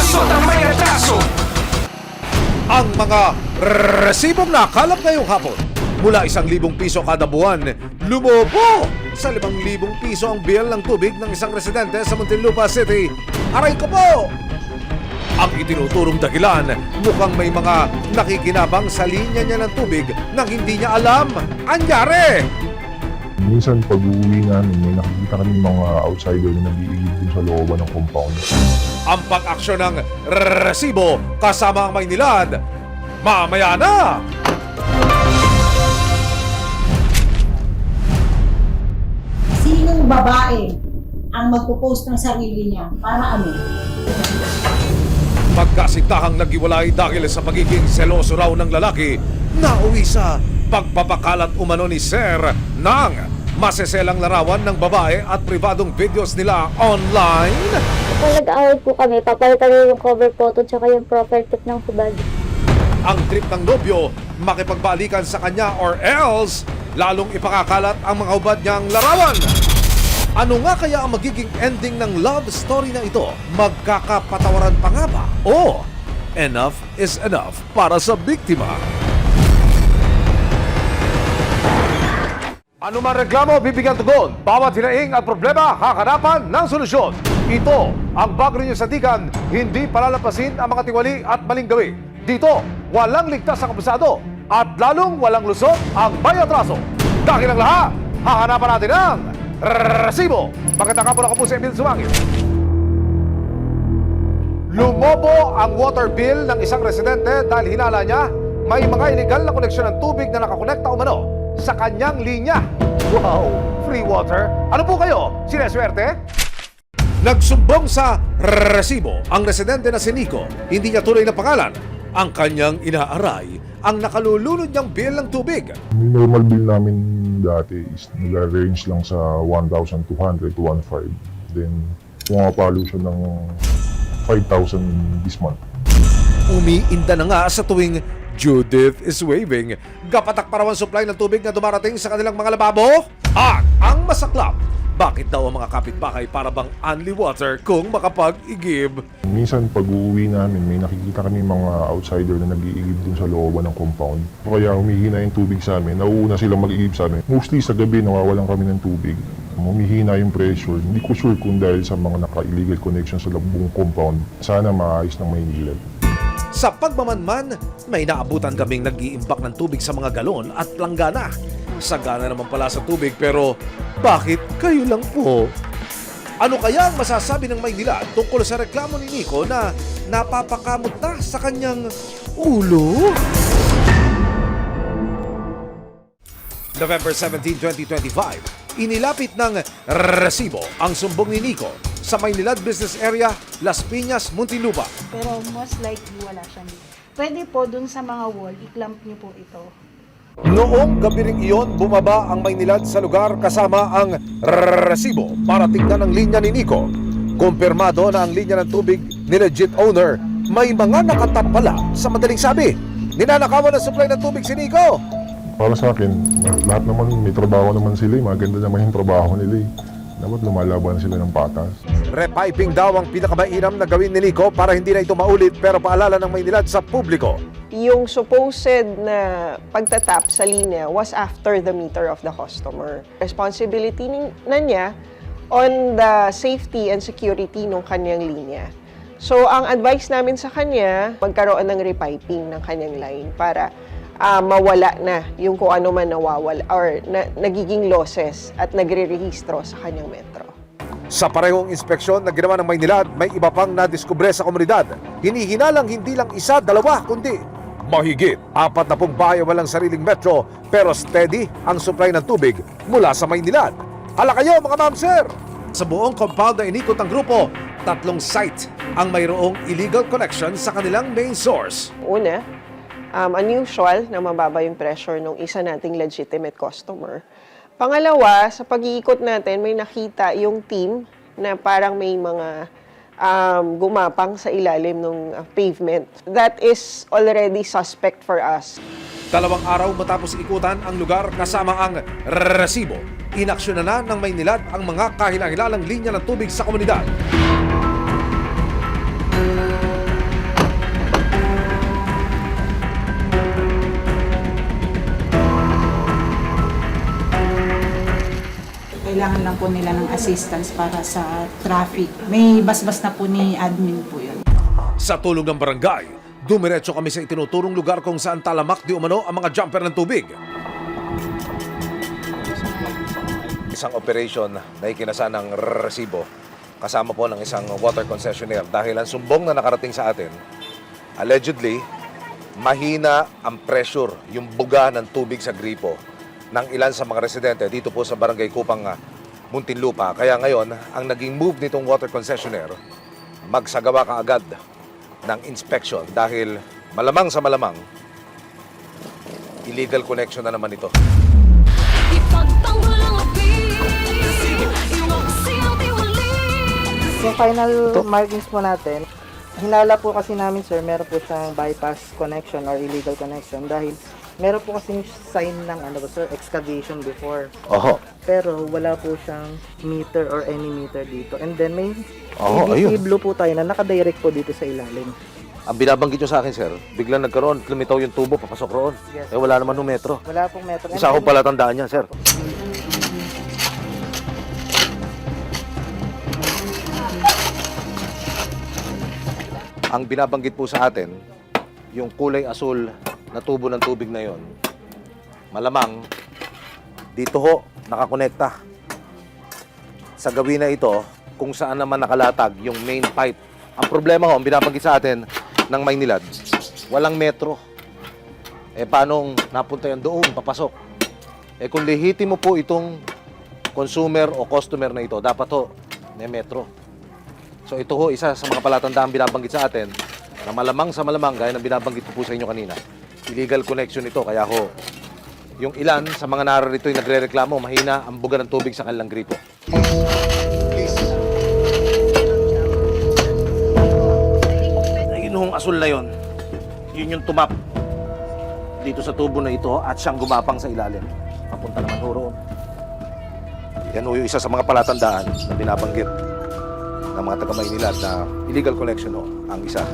lusot ang may atraso ang mga resibong nakalap ngayong hapon. Mula isang libong piso kada buwan, lumobo sa limang libong piso ang bill ng tubig ng isang residente sa Muntinlupa City. Aray ko po! Ang itinuturong dahilan, mukhang may mga nakikinabang sa linya niya ng tubig nang hindi niya alam. Anyari! Minsan pag uwi namin, may nakikita kami mga outsider na nag-iigib dun sa looban ng compound. Ang pag-aksyon ng resibo kasama ang Maynilad. Mamaya na! Sinong babae ang magpo-post ng sarili niya para ano? Magkasintahang naghiwalay dahil sa pagiging seloso raw ng lalaki, nauwi sa pagpapakalat umano ni Sir ng maseselang larawan ng babae at pribadong videos nila online. Kung nag-away po kami, papalitan niyo yung cover photo tsaka yung profile pic ng hubad. Ang trip ng nobyo, makipagbalikan sa kanya or else, lalong ipakakalat ang mga hubad niyang larawan. Ano nga kaya ang magiging ending ng love story na ito? Magkakapatawaran pa nga ba? O enough is enough para sa biktima? Ano man reklamo, bibigyan tugon. Bawat hinaing at problema, hakanapan ng solusyon. Ito ang bago ninyo sandigan, hindi palalampasin ang mga tiwali at maling gawi. Dito, walang ligtas ang kabusado at lalong walang lusot ang bayatraso. Dahil ang lahat, hahanapan natin ang resibo. Magandang hapon ako po si Emil Sumangit. Lumobo ang water bill ng isang residente dahil hinala niya may mga illegal na koneksyon ng tubig na nakakonekta umano sa kanyang linya. Wow! Free water? Ano po kayo? Sineswerte? Nagsumbong sa resibo ang residente na si Nico. Hindi niya tuloy na pangalan. Ang kanyang inaaray ang nakalulunod niyang bill ng tubig. Normal bill namin dati is nag-range lang sa 1,200 to 1,500. Then, pumapalo siya ng 5,000 this month. Umiinda na nga sa tuwing Judith is waving. Gapatak parawan supply ng tubig na dumarating sa kanilang mga lababo? At ang masaklap, bakit daw ang mga kapitbahay para bang only water kung makapag-igib? Minsan pag uuwi namin, may nakikita kami mga outsider na nag-iigib dun sa looban ng compound. Kaya humihina yung tubig sa amin. Nauuna silang mag-iigib sa amin. Mostly sa gabi, nawawalan kami ng tubig. Humihina yung pressure. Hindi ko sure kung dahil sa mga naka-illegal connection sa buong compound. Sana maayos ng Maynila. Sa pagmamanman, may naabutan kaming nag-iimbak ng tubig sa mga galon at langgana. Sagana naman pala sa tubig pero bakit kayo lang po? Ano kaya ang masasabi ng Maynila tungkol sa reklamo ni Nico na napapakamot na sa kanyang ulo? November 17, 2025, inilapit ng resibo ang sumbong ni Nico sa Maynilad Business Area, Las Piñas, Muntinlupa. Pero most likely wala siya dito. Pwede po dun sa mga wall, i-clamp niyo po ito. Noong gabi ring iyon, bumaba ang Maynilad sa lugar kasama ang resibo para tingnan ang linya ni Nico. Kumpirmado na ang linya ng tubig ni legit owner may mga nakatap pala sa madaling sabi. Ninanakawan ng supply ng tubig si Nico. Para sa akin, lahat naman may trabaho naman sila. eh. Maganda naman yung trabaho nila. Dapat lumalaban sila ng patas. Repiping daw ang pinakamainam na gawin ni Nico para hindi na ito maulit pero paalala ng Maynilad sa publiko. yung supposed na pagtatap sa linya was after the meter of the customer. Responsibility na niya on the safety and security ng kanyang linya. So, ang advice namin sa kanya, magkaroon ng repiping ng kanyang line para ah, mawala na yung kung ano man nawawala or na, nagiging losses at nagre-rehistro sa kanyang metro. Sa parehong inspeksyon na ginawa ng Maynilad, may iba pang nadiskubre sa komunidad. Hinihinalang hindi lang isa, dalawa, kundi mahigit. Apat na pong bahay walang sariling metro pero steady ang supply ng tubig mula sa Maynilad. Hala kayo mga ma'am sir! Sa buong compound na inikot ang grupo, tatlong site ang mayroong illegal connection sa kanilang main source. Una, um, unusual na mababa yung pressure ng isa nating legitimate customer. Pangalawa, sa pag-iikot natin, may nakita yung team na parang may mga um, gumapang sa ilalim ng uh, pavement. That is already suspect for us. Dalawang araw matapos ikutan ang lugar kasama ang resibo. Inaksyon na ng Maynilad ang mga kahilahilalang linya ng tubig sa komunidad. Kailangan lang po nila ng assistance para sa traffic. May basbas na po ni admin po yun. Sa tulong ng barangay, dumiretso kami sa itinuturong lugar kung saan talamak di umano ang mga jumper ng tubig. Isang operation na ikinasan ng resibo kasama po ng isang water concessionaire dahil ang sumbong na nakarating sa atin, allegedly, mahina ang pressure, yung buga ng tubig sa gripo ng ilan sa mga residente dito po sa barangay Kupang ah, Muntinlupa. Kaya ngayon, ang naging move nitong water concessionaire, magsagawa ka agad ng inspection dahil malamang sa malamang, illegal connection na naman ito. Yung final markings po natin, hinala po kasi namin sir, meron po siyang bypass connection or illegal connection dahil meron po kasi sign ng ano ba sir, excavation before. Oho. Pero wala po siyang meter or any meter dito. And then may Oo, PVC ayun. blue po tayo na nakadirect po dito sa ilalim. Ang binabanggit nyo sa akin, sir, biglang nagkaroon, lumitaw yung tubo, papasok roon. Yes. Eh, wala naman ng metro. Wala pong meter. And Isa akong then- pala tandaan yan, sir. Ang binabanggit po sa atin, yung kulay asul na tubo ng tubig na yon, malamang dito ho nakakonekta sa gawin na ito kung saan naman nakalatag yung main pipe. Ang problema ho, ang binabanggit sa atin ng Maynilad, walang metro. Eh paano napunta yan doon, papasok? Eh kung lehitimo po itong consumer o customer na ito, dapat ho, may metro. So ito ho, isa sa mga palatandaan binabanggit sa atin na malamang sa malamang, gaya ng binabanggit ko po sa inyo kanina, illegal connection ito. Kaya ho, yung ilan sa mga nararito yung nagre-reklamo, mahina ang buga ng tubig sa kanilang gripo. Ayun hong asul na yon. Yun yung tumap dito sa tubo na ito at siyang gumapang sa ilalim. Papunta naman ho roon. Yan ho yung isa sa mga palatandaan na binabanggit ng mga taga Maynilad na illegal connection ho ang isa.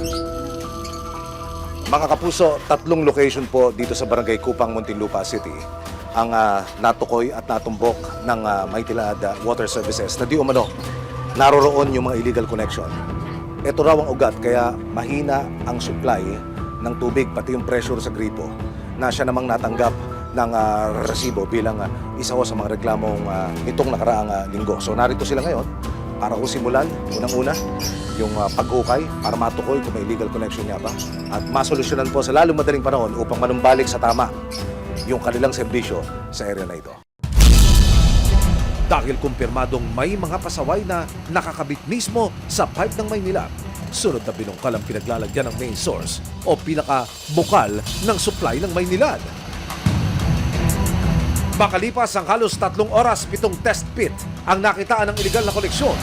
Mga kapuso, tatlong location po dito sa Barangay Kupang, Muntinlupa City ang ah, natukoy at natumbok ng uh, Maytilad ah, Water Services na di umano naroroon yung mga illegal connection. Ito raw ang ugat kaya mahina ang supply ng tubig pati yung pressure sa gripo na siya namang natanggap ng ah, resibo bilang ah, isa sa mga reklamong ah, itong nakaraang ah, linggo. So narito sila ngayon para kung simulan, unang-una, yung ah, pag-ukay para matukoy kung may illegal connection niya ba at masolusyonan po sa lalong madaling panahon upang manumbalik sa tama yung kanilang serbisyo sa area na ito. Dahil kumpirmadong may mga pasaway na nakakabit mismo sa pipe ng Maynila, sunod na binungkal ang pinaglalagyan ng main source o pinaka-bukal ng supply ng Maynilad. Makalipas ang halos tatlong oras, pitong test pit ang nakitaan ng illegal na koleksyon.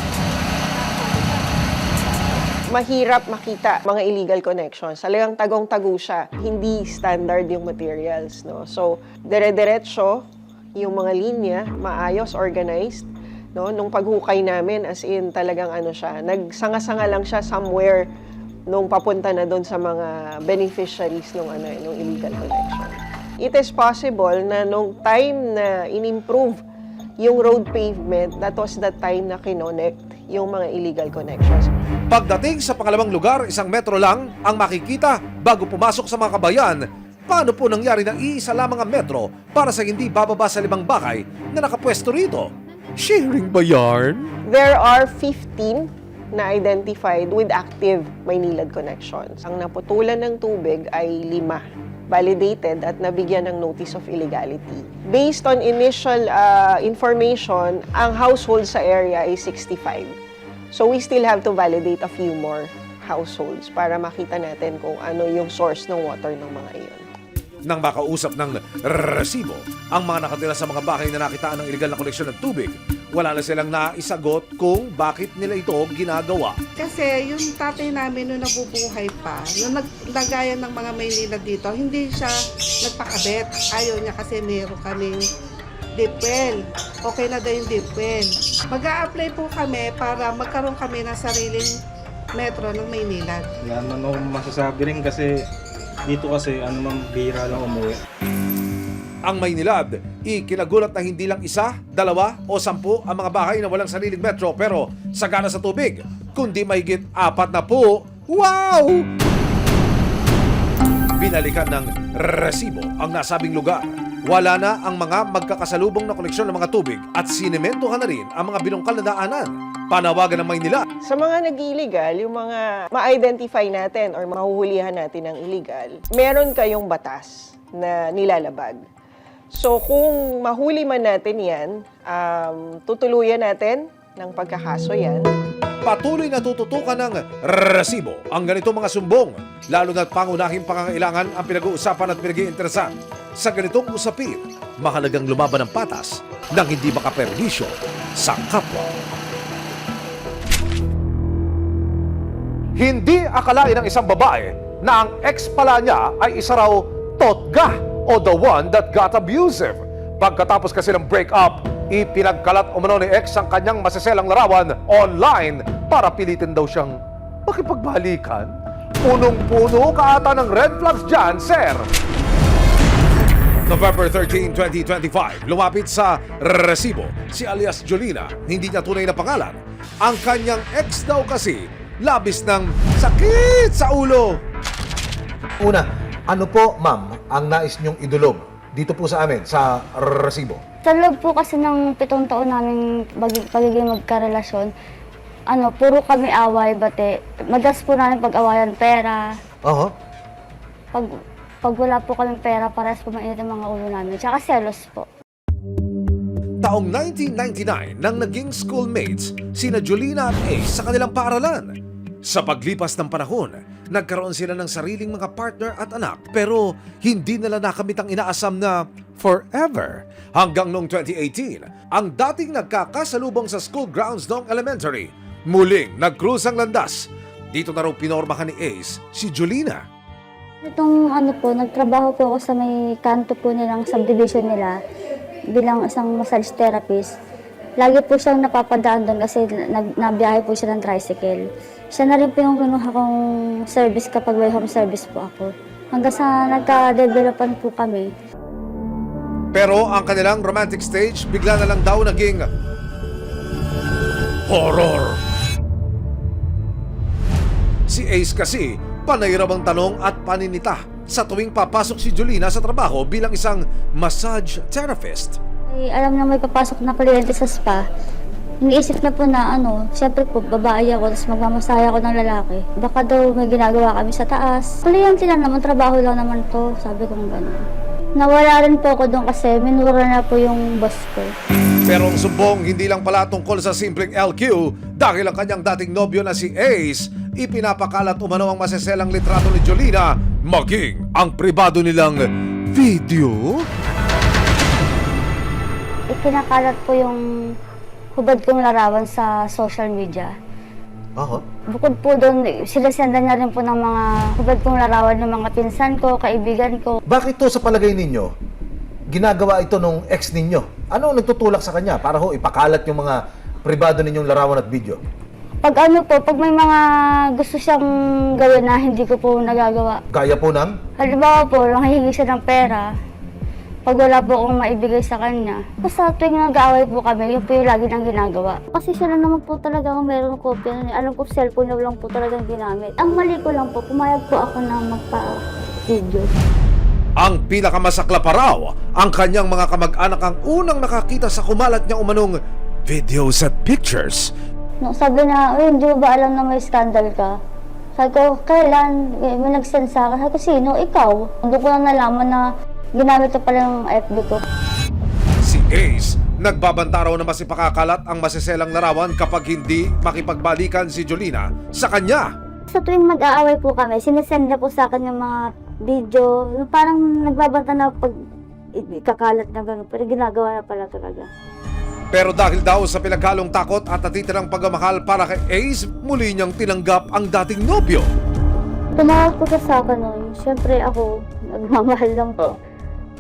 mahirap makita mga illegal connections. Talagang tagong-tago siya. Hindi standard yung materials, no? So, dire-diretso yung mga linya, maayos, organized, no? Nung paghukay namin, as in, talagang ano siya, nagsanga-sanga lang siya somewhere nung papunta na doon sa mga beneficiaries nung ano, nung illegal connection. It is possible na nung time na in-improve yung road pavement, that was the time na kinonect yung mga illegal connections. Pagdating sa pangalawang lugar, isang metro lang ang makikita bago pumasok sa mga kabayan. Paano po nangyari na iisa lamang ang metro para sa hindi bababa sa limang bakay na nakapwesto rito? Sharing ba yarn? There are 15 na identified with active Maynilad connections. Ang naputulan ng tubig ay lima validated at nabigyan ng notice of illegality. Based on initial uh, information, ang household sa area ay 65. So we still have to validate a few more households para makita natin kung ano yung source ng water ng mga iyon. Nang makausap ng resibo, ang mga nakatira sa mga bahay na nakitaan ng illegal na koleksyon ng tubig, wala na silang naisagot kung bakit nila ito ginagawa. Kasi yung tatay namin nung nabubuhay pa, nung naglagayan ng mga Maynila dito, hindi siya nagpakabit. Ayaw niya kasi meron kaming dipel. Okay na daw yung dipel. mag apply po kami para magkaroon kami ng sariling metro ng Maynila. Wala naman ako masasabi rin kasi dito kasi ano man bihira lang umuwi. Ang Maynilad. Ikinagulat na hindi lang isa, dalawa o sampu ang mga bahay na walang sariling metro pero sagana sa tubig, kundi mahigit apat na po. Wow! Binalikan ng resibo ang nasabing lugar. Wala na ang mga magkakasalubong na koneksyon ng mga tubig at sinementohan na rin ang mga binungkal na daanan. Panawagan ng Maynila Sa mga nag-illegal, yung mga ma-identify natin or mahuhulihan natin ng illegal, meron kayong batas na nilalabag. So kung mahuli man natin yan, um, tutuluyan natin ng pagkakaso yan. patuloy na tututukan ng resibo ang ganito mga sumbong, lalo na't pangunahing pangangailangan ang pinag-uusapan at pinag-iinteresan. Sa ganitong usapin, mahalagang lumaban ng patas nang hindi makaperwisyo sa kapwa. Hindi akalain ng isang babae na ang ex pala niya ay isa raw totga o the one that got abusive. Pagkatapos kasi ng breakup, ipinagkalat umano ni ex ang kanyang masiselang larawan online para pilitin daw siyang makipagbalikan. Punong-puno ka ata ng red flags dyan, sir. November 13, 2025, lumapit sa resibo si alias Jolina, hindi niya tunay na pangalan. Ang kanyang ex daw kasi labis ng sakit sa ulo. Una, ano po, ma'am, ang nais niyong idulog dito po sa amin, sa resibo? Sa loob po kasi ng pitong taon namin pag- pagiging magkarelasyon, ano, puro kami away, bate. Madas po namin pag-awayan pera. Oo. Pag, pag wala po kami pera, parehas po mainit ang mga ulo namin. Tsaka selos po. Taong 1999 nang naging schoolmates sina Jolina at Ace sa kanilang paaralan. Sa paglipas ng panahon, nagkaroon sila ng sariling mga partner at anak pero hindi nila nakamit ang inaasam na forever. Hanggang noong 2018, ang dating nagkakasalubong sa school grounds noong elementary, muling nag-cruise ang landas. Dito na raw pinormahan ni Ace si Jolina. Itong ano po, nagtrabaho po ako sa may kanto po nilang subdivision nila bilang isang massage therapist. Lagi po siyang napapadaan doon kasi nag, nabiyahe po siya ng tricycle. Siya na rin po yung kinuha kong service kapag may home service po ako. Hanggang sa nagka-developan po kami. Pero ang kanilang romantic stage bigla na lang daw naging horror. Si Ace kasi panay raw ang tanong at paninita sa tuwing papasok si Jolina sa trabaho bilang isang massage therapist. Ay, alam na may papasok na kliyente sa spa. Iniisip na po na ano, syempre po babae ako, tapos magmamasaya ako ng lalaki. Baka daw may ginagawa kami sa taas. Kliyente lang naman, trabaho lang naman to, sabi ko gano'n. Nawala rin po ako doon kasi minura na po yung boss ko. Pero ang sumbong hindi lang pala tungkol sa simpleng LQ dahil ang kanyang dating nobyo na si Ace ipinapakalat umano ang maseselang litrato ni Jolina maging ang pribado nilang video. Ikinakalat po yung hubad kong larawan sa social media. Oo. Bukod po doon, sinasenda niya rin po ng mga hubad kong larawan ng mga pinsan ko, kaibigan ko. Bakit to sa palagay ninyo, ginagawa ito nung ex ninyo? Ano ang nagtutulak sa kanya para ho ipakalat yung mga pribado ninyong larawan at video? Pag ano po, pag may mga gusto siyang gawin na hindi ko po nagagawa. Gaya po ng, Halimbawa po, nanghihingi siya ng pera. Pag wala po akong maibigay sa kanya. Basta tuwing nag-aaway po kami, yun po yung lagi nang ginagawa. Kasi siya lang naman po talaga kung meron kopya nun. Alam ko, cellphone na lang po talagang ginamit. Ang mali ko lang po, pumayag po ako na magpa-video. Ang pinakamasakla pa raw, ang kanyang mga kamag-anak ang unang nakakita sa kumalat niya umanong videos at pictures. No, sabi na, uy, hindi mo ba alam na may scandal ka? Sabi ko, kailan? Eh, May nag-send sa akin. Sabi ko, sino? Ikaw. Doon ko lang nalaman na ginamit ko pala yung FB ko. Si Ace, nagbabanta raw na mas ipakakalat ang masiselang larawan kapag hindi makipagbalikan si Jolina sa kanya. Sa tuwing mag-aaway po kami, sinesend na po sa akin yung mga video. Yung parang nagbabanta na pag ikakalat na gano'n. Pero ginagawa na pala talaga. Pero dahil daw sa pinaghalong takot at natitirang pagmamahal para kay Ace, muli niyang tinanggap ang dating nobyo. Tumawag po siya sa akin noon. Siyempre ako, nagmamahal lang po.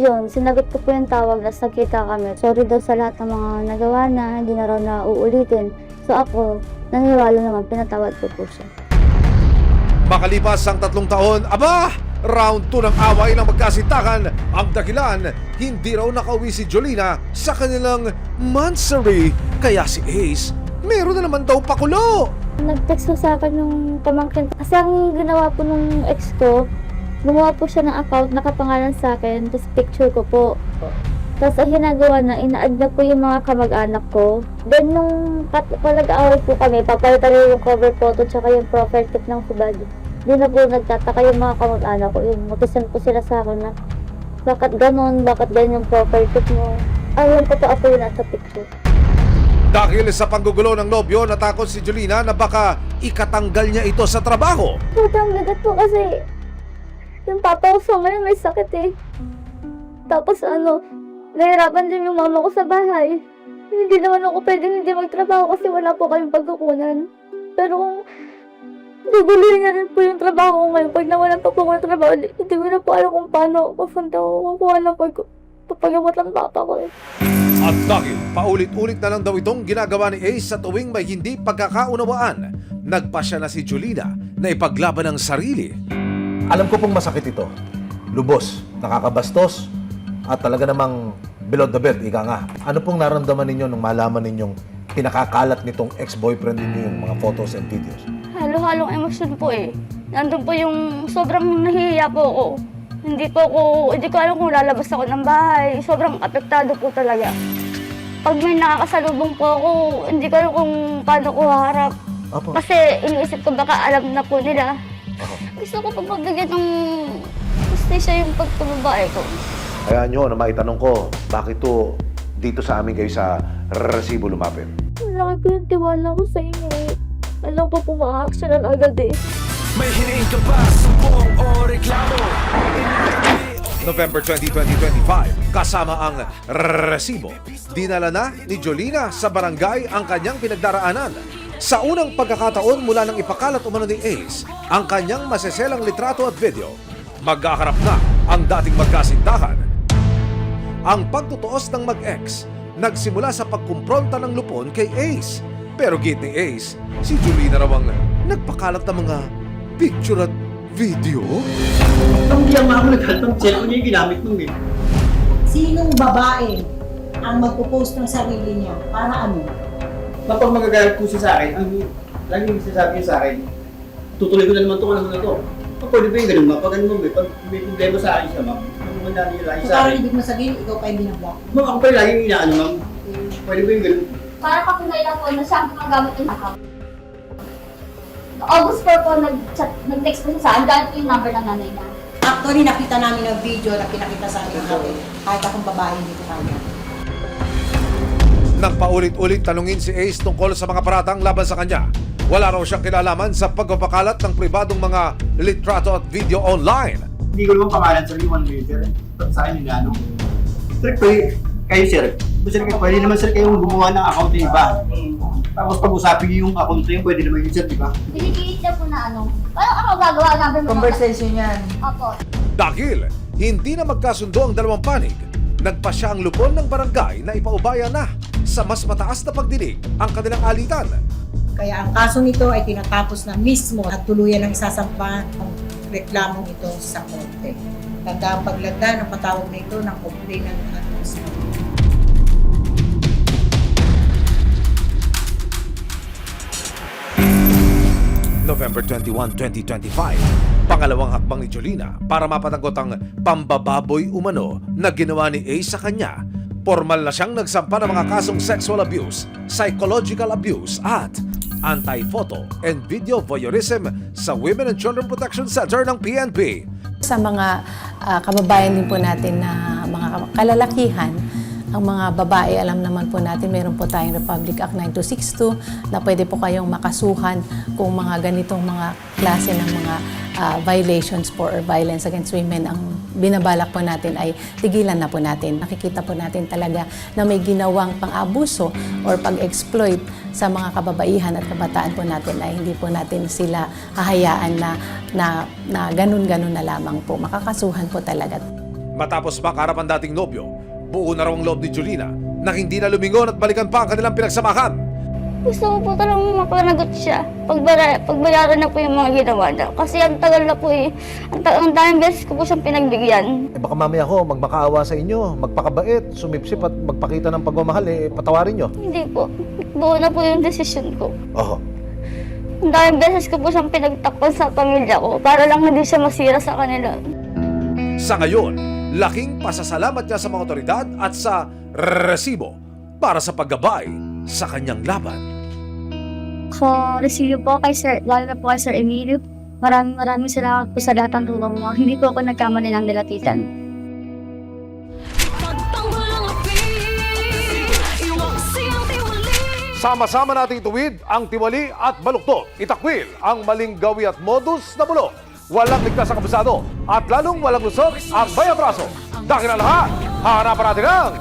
Yun, sinagot ko po yung tawag na nagkita kami. Sorry daw sa lahat ng mga nagawa na, hindi na raw na uulitin. So ako, naniwala naman, pinatawad ko po siya. Makalipas ang tatlong taon, aba, Round 2 ng away ng magkasintakan. Ang dahilan, hindi raw nakauwi si Jolina sa kanilang monthsary. Kaya si Ace, meron na naman daw pakulo. Nag-text ko sa akin yung pamangkin. Kasi ang ginawa po nung ex ko, gumawa po siya ng account, nakapangalan sa akin, tapos picture ko po. Tapos ang ginagawa na, ina-add na po yung mga kamag-anak ko. Then nung nag-away po kami, papalitan yung cover photo tsaka yung profile pic ng hubad. Di na po nagtataka yung mga kamag-anak ko. Yung matisan po sila sa akin na, bakit ganon, bakit ganyan yung profile pic mo. Ayun po po ako yung nasa picture. Dahil sa panggugulo ng nobyo, natakot si Jolina na baka ikatanggal niya ito sa trabaho. Sobrang bigat po kasi yung papa ko sa ngayon may sakit eh. Tapos ano, nahirapan din yung mama ko sa bahay. Hindi naman ako pwedeng hindi magtrabaho kasi wala po kayong pagkukunan. Pero kung guguloy na rin po yung trabaho ko ngayon, pag nawalan pa po ng trabaho, hindi ko na po alam kung paano pupunta ko kukuha ng pag papagamot ng papa ko eh. At dahil paulit-ulit na lang daw itong ginagawa ni Ace sa tuwing may hindi pagkakaunawaan, nagpa siya na si Jolina na ipaglaban ang sarili. Alam ko pong masakit ito. Lubos, nakakabastos, at talaga namang below the belt, ika nga. Ano pong naramdaman ninyo nung malaman ninyong pinakakalat nitong ex-boyfriend ninyo yung mga photos and videos? Halo-halong emosyon po eh. Nandun po yung sobrang nahihiya po ako. Hindi po ako, hindi ko alam kung lalabas ako ng bahay. Sobrang apektado po talaga. Pag may nakakasalubong po ako, hindi ko alam kung paano ko haharap. Apo. Kasi iniisip ko baka alam na po nila. Gusto ko pagbigyan ng justisya yung pagkababae ko. Kaya nyo na maitanong ko, bakit to dito sa amin kayo sa resibo lumapit? Malaki po yung tiwala ko sa inyo eh. Alam ko po ma-actionan agad eh. May hiniing ka ba? Sumbong o reklamo? November 20, 2025, kasama ang resibo. Dinala na ni Jolina sa barangay ang kanyang pinagdaraanan. Sa unang pagkakataon mula nang ipakalat umano ni Ace ang kanyang maseselang litrato at video, magkaharap na ang dating magkasintahan. Ang pagtutuos ng mag-ex nagsimula sa pagkumpronta ng lupon kay Ace. Pero git ni Ace, si Jolina raw ang nagpakalat ng mga picture at video. Ang diyan ako naghaltang cellphone niya yung ginamit nung eh. Sinong babae ang magpo-post ng sarili niya? Para ano? Kapag magagalit po siya sa akin, ang lagi yung sinasabi niya sa akin, tutuloy ko na naman ito, ano na ito. Pag pwede ba yung ganun, ma'am? Pag ano, ma'am, eh, pag may problema sa akin siya, ma'am, ang mandaan niya lagi So, sa parang akin. ibig mo sabihin, ikaw pa yung binablock. Ma'am, ako pa yung laging inaano, ma'am. Pwede ba yung ganun? Para patunay lang po na siya ang gumagamit ng account. August 4 po, nag-chat, nag-text po siya sa akin, dahil po yung number ng nanay niya. Actually, nakita namin ang video na pinakita sa akin natin. Kahit akong babae, hindi ko kaya. Nang paulit-ulit tanungin si Ace tungkol sa mga paratang laban sa kanya, wala raw siyang kinalaman sa pagpapakalat ng pribadong mga litrato at video online. Hindi ko naman pangalan sa one major. Pag sa akin yung ano. Sir, pwede, kayo sir, sir, pwede naman sir kayo gumawa ng account ng iba. Tapos pag-usapin niyo yung account niyo, pwede naman yun sir, di ba? Pinipilit niya po na ano, parang ako gagawa mo. Conversation yan. Opo. Dahil hindi na magkasundo ang dalawang panig, nagpa siya ang lupon ng barangay na ipaubaya na sa mas mataas na pagdinig ang kanilang alitan. Kaya ang kaso nito ay tinatapos na mismo at tuluyan ng isasampa ang reklamong ito sa korte. Tanda ang paglagda ng patawag na ito ng complainant at. November 21, 2025, pangalawang hakbang ni Jolina para mapatagot ang pambababoy umano na ginawa ni A sa kanya. Formal na siyang nagsampa ng mga kasong sexual abuse, psychological abuse at anti-photo and video voyeurism sa Women and Children Protection Center ng PNP. Sa mga ah, kababayan din po natin na mga kalalakihan, ang mga babae, alam naman po natin, meron po tayong Republic Act 9262 na pwede po kayong makasuhan kung mga ganitong mga klase ng mga ah, violations for or violence against women ang binabalak po natin ay tigilan na po natin. Nakikita po natin talaga na may ginawang pang-abuso or pag-exploit sa mga kababaihan at kabataan po natin ay hindi po natin sila hahayaan na, na, na ganun-ganun na lamang po. Makakasuhan po talaga. Matapos makarap ang dating nobyo, buo na raw ang loob ni Jolina na hindi na lumingon at balikan pa ang kanilang pinagsamahan. Gusto ko po talagang mapanagot siya. Pagbara, pagbayaran na po yung mga ginawa niya. Kasi ang tagal na po eh. Ang, ta- ang daming beses ko po siyang pinagbigyan. Eh baka mamaya ho, magmakaawa sa inyo, magpakabait, sumipsip at magpakita ng pagmamahal, eh patawarin nyo. Hindi po. Buo na po yung desisyon ko. Oho. Ang daming beses ko po siyang pinagtakpan sa pamilya ko para lang hindi siya masira sa kanila. Sa ngayon, laking pasasalamat niya sa mga otoridad at sa resibo para sa paggabay sa kanyang laban. Ko, resibo po kay Sir, lalo na po kay Sir Emilio. Maraming maraming salamat po sa lahat ng tulong mo. Hindi po ako nagkamali ng nilatitan. Sama-sama nating tuwid ang tiwali at baluktot. Itakwil ang maling gawi at modus na bulok. Walang ligtas sa kabusado at lalong walang lusot ang bayabraso. Dahil ang lahat, hahanapan natin ang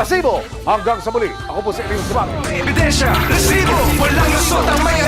resibo. Hanggang sa muli, ako po si Elio Simang. Ebidensya, resibo Walang lusot ang may